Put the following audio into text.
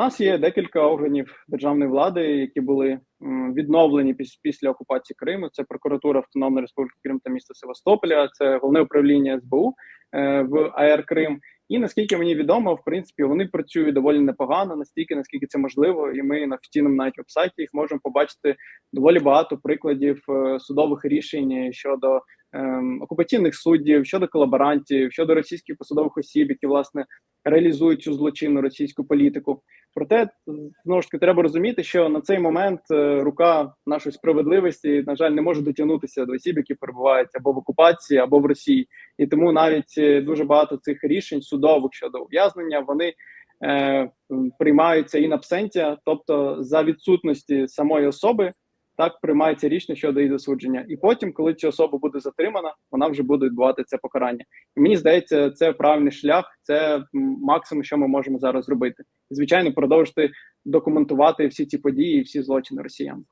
нас є декілька органів державної влади, які були відновлені піс- після окупації Криму. Це прокуратура Автономної Республіки Крим та міста Севастополя, це головне управління СБУ е, в АР Крим. І наскільки мені відомо, в принципі, вони працюють доволі непогано, настільки наскільки це можливо, і ми на офіційному навіть вебсайті їх можемо побачити доволі багато прикладів е, судових рішень щодо ем, окупаційних суддів, щодо колаборантів, щодо російських посадових осіб, які власне реалізують цю злочинну російську політику. Проте знову ж таки треба розуміти, що на цей момент е, рука нашої справедливості, на жаль, не може дотягнутися до осіб, які перебувають або в окупації, або в Росії, і тому навіть е, дуже багато цих рішень судових щодо ув'язнення вони е, приймаються in absentia, тобто за відсутності самої особи. Так приймається рішення щодо її засудження, і потім, коли ця особа буде затримана, вона вже буде відбувати це покарання. І мені здається, це правильний шлях, це максимум, що ми можемо зараз зробити. Звичайно, продовжити документувати всі ці події, і всі злочини росіян.